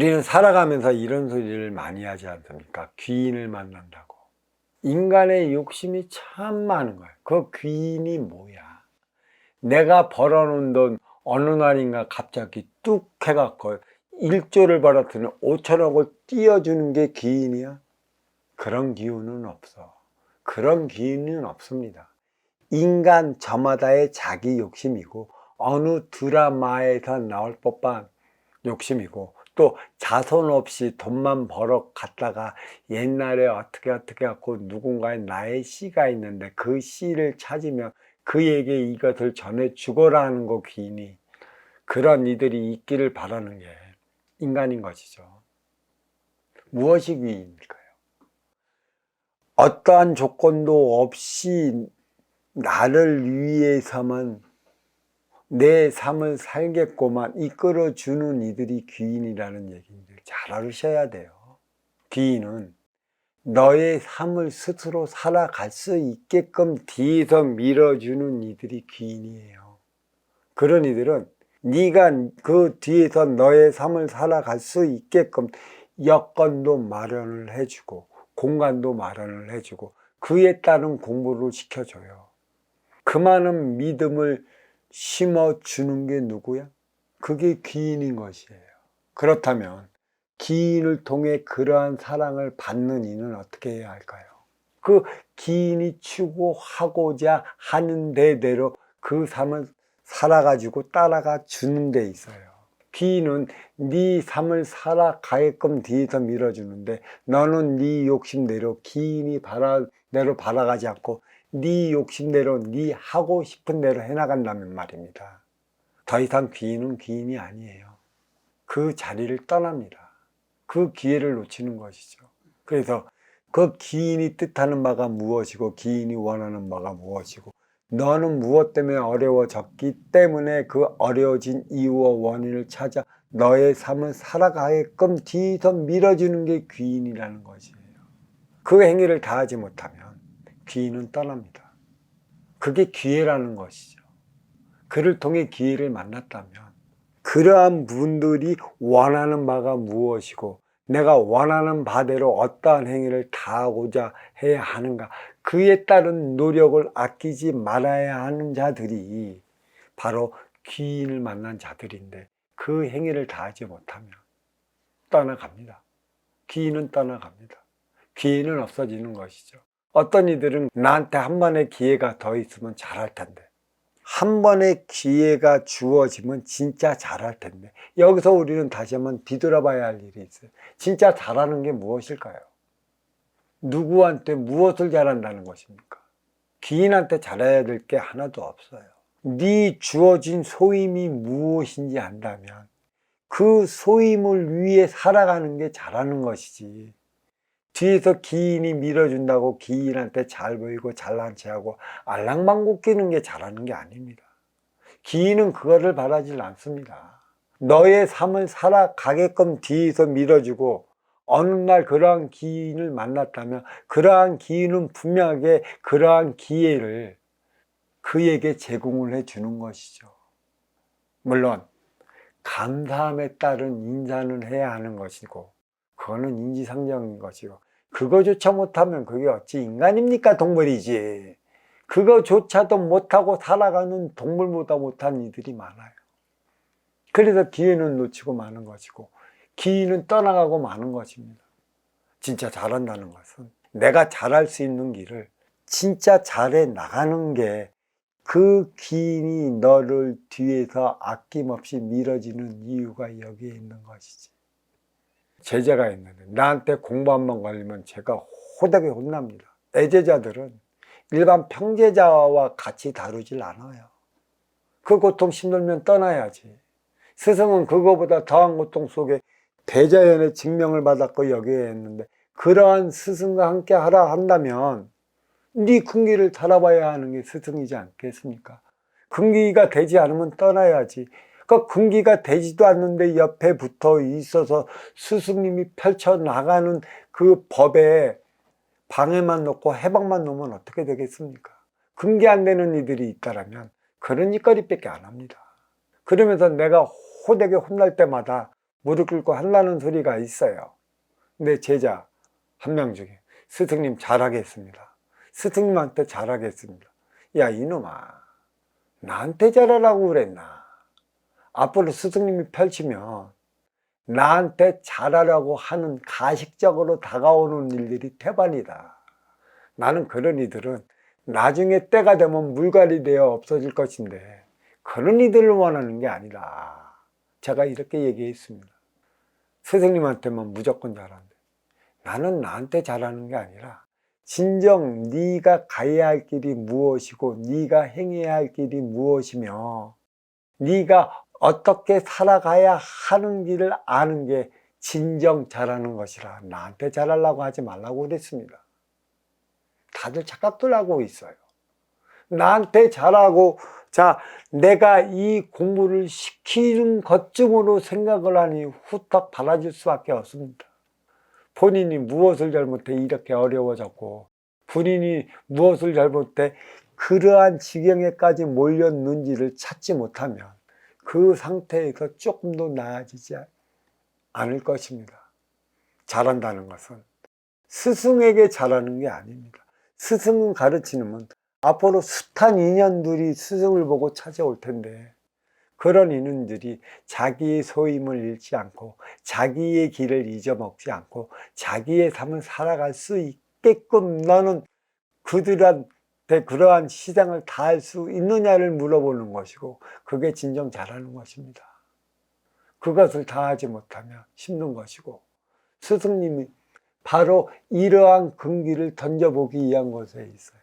우리는 살아가면서 이런 소리를 많이 하지 않습니까? 귀인을 만난다고. 인간의 욕심이 참 많은 거예요. 그 귀인이 뭐야? 내가 벌어놓은 돈 어느 날인가 갑자기 뚝 해갖고 1조를 벌었더니 5천억을 띄워주는 게 귀인이야? 그런 기운은 없어. 그런 기운은 없습니다. 인간 저마다의 자기 욕심이고 어느 드라마에서 나올 법한 욕심이고 또 자손 없이 돈만 벌어 갔다가 옛날에 어떻게 어떻게 갖고 누군가의 나의 씨가 있는데 그 씨를 찾으면 그에게 이것을 전해 주거라는 거 귀인이 그런 이들이 있기를 바라는 게 인간인 것이죠. 무엇이 귀인일까요? 어떠한 조건도 없이 나를 위해서만 내 삶을 살겠고만 이끌어주는 이들이 귀인이라는 얘기인데 잘 알으셔야 돼요. 귀인은 너의 삶을 스스로 살아갈 수 있게끔 뒤에서 밀어주는 이들이 귀인이에요. 그런 이들은 네가 그 뒤에서 너의 삶을 살아갈 수 있게끔 여건도 마련을 해주고 공간도 마련을 해주고 그에 따른 공부를 시켜줘요. 그 많은 믿음을 심어주는 게 누구야? 그게 귀인인 것이에요. 그렇다면 기인을 통해 그러한 사랑을 받는 이는 어떻게 해야 할까요? 그 기인이 추구하고자 하는 대대로 그 삶을 살아가지고 따라가 주는 데 있어요. 기인은 네 삶을 살아가게끔 뒤에서 밀어주는데 너는 네 욕심대로 기인이 바라 대로 바라가지 않고 네 욕심대로 네 하고 싶은 대로 해나간다면 말입니다. 더 이상 귀인은 귀인이 아니에요. 그 자리를 떠납니다. 그 기회를 놓치는 것이죠. 그래서 그 기인이 뜻하는 바가 무엇이고 기인이 원하는 바가 무엇이고 너는 무엇 때문에 어려워졌기 때문에 그 어려워진 이유와 원인을 찾아 너의 삶을 살아가게끔 뒤에서 밀어주는 게 귀인이라는 것이에요. 그 행위를 다하지 못하면 귀인은 떠납니다. 그게 기회라는 것이죠. 그를 통해 기회를 만났다면 그러한 분들이 원하는 바가 무엇이고 내가 원하는 바대로 어떠한 행위를 다하고자 해야 하는가 그에 따른 노력을 아끼지 말아야 하는 자들이 바로 귀인을 만난 자들인데 그 행위를 다하지 못하면 떠나갑니다. 귀인은 떠나갑니다. 귀인은 없어지는 것이죠. 어떤 이들은 나한테 한 번의 기회가 더 있으면 잘할 텐데 한 번의 기회가 주어지면 진짜 잘할 텐데 여기서 우리는 다시 한번 뒤돌아봐야 할 일이 있어요. 진짜 잘하는 게 무엇일까요? 누구한테 무엇을 잘한다는 것입니까? 귀인한테 잘해야 될 게 하나도 없어요. 네 주어진 소임이 무엇인지 안다면 그 소임을 위해 살아가는 게 잘하는 것이지. 뒤에서 기인이 밀어준다고 기인한테 잘 보이고 잘난 체하고 알랑방구 끼는 게 잘하는 게 아닙니다. 기인은 그거를 바라질 않습니다. 너의 삶을 살아가게끔 뒤에서 밀어주고 어느 날 그러한 기인을 만났다면 그러한 기인은 분명하게 그러한 기회를 그에게 제공을 해 주는 것이죠. 물론 감사함에 따른 인사는 해야 하는 것이고 그거는 인지상정인 것이고 그거조차 못하면 그게 어찌 인간입니까 동물이지? 그거조차도 못하고 살아가는 동물보다 못한 이들이 많아요. 그래서 기회는 놓치고 마는 것이고 기회는 떠나가고 마는 것입니다. 진짜 잘한다는 것은 내가 잘할 수 있는 길을 진짜 잘해 나가는 게 그 기인이 너를 뒤에서 아낌없이 밀어지는 이유가 여기에 있는 것이지 제자가 있는데 나한테 공부 한번 걸리면 제가 호되게 혼납니다. 애제자들은 일반 평제자와 같이 다루질 않아요. 그 고통 힘들면 떠나야지. 스승은 그거보다 더한 고통 속에 대자연의 증명을 받았고 여기에 했는데 그러한 스승과 함께 하라 한다면 네 큰길을 달아봐야 하는 게 스승이지 않겠습니까? 큰기가 되지 않으면 떠나야지. 그 금기가 되지도 않는데 옆에 붙어 있어서 스승님이 펼쳐나가는 그 법에 방해만 놓고 해방만 놓으면 어떻게 되겠습니까? 금기 안 되는 이들이 있다라면 그런 짓거리밖에 안 합니다. 그러면서 내가 호되게 혼날 때마다 무릎 꿇고 한다는 소리가 있어요. 근데 제자 한 명 중에 스승님 잘하겠습니다. 스승님한테 잘하겠습니다. 야 이놈아 나한테 잘하라고 그랬나? 앞으로 스승님이 펼치면 나한테 잘하라고 하는 가식적으로 다가오는 일들이 태반이다. 나는 그런 이들은 나중에 때가 되면 물갈이 되어 없어질 것인데 그런 이들을 원하는 게 아니라 제가 이렇게 얘기했습니다. 스승님한테만 무조건 잘한대. 나는 나한테 잘하는 게 아니라 진정 네가 가야 할 길이 무엇이고 네가 행해야 할 길이 무엇이며 네가 어떻게 살아가야 하는 길을 아는 게 진정 잘하는 것이라 나한테 잘하려고 하지 말라고 그랬습니다. 다들 착각들 하고 있어요. 나한테 잘하고 자 내가 이 공부를 시키는 것쯤으로 생각을 하니 후딱 받아줄 수밖에 없습니다. 본인이 무엇을 잘못해 이렇게 어려워졌고 본인이 무엇을 잘못해 그러한 지경에까지 몰렸는지를 찾지 못하면 그 상태에서 조금 더 나아지지 않을 것입니다. 잘한다는 것은 스승에게 잘하는 게 아닙니다. 스승은 가르치는 건 앞으로 숱한 인연들이 스승을 보고 찾아올 텐데 그런 인연들이 자기의 소임을 잃지 않고 자기의 길을 잊어먹지 않고 자기의 삶을 살아갈 수 있게끔 너는 그들한테 그러한 시장을 다 할 수 있느냐를 물어보는 것이고 그게 진정 잘하는 것입니다. 그것을 다 하지 못하면 힘든 것이고 스승님이 바로 이러한 근기를 던져보기 위한 것에 있어요.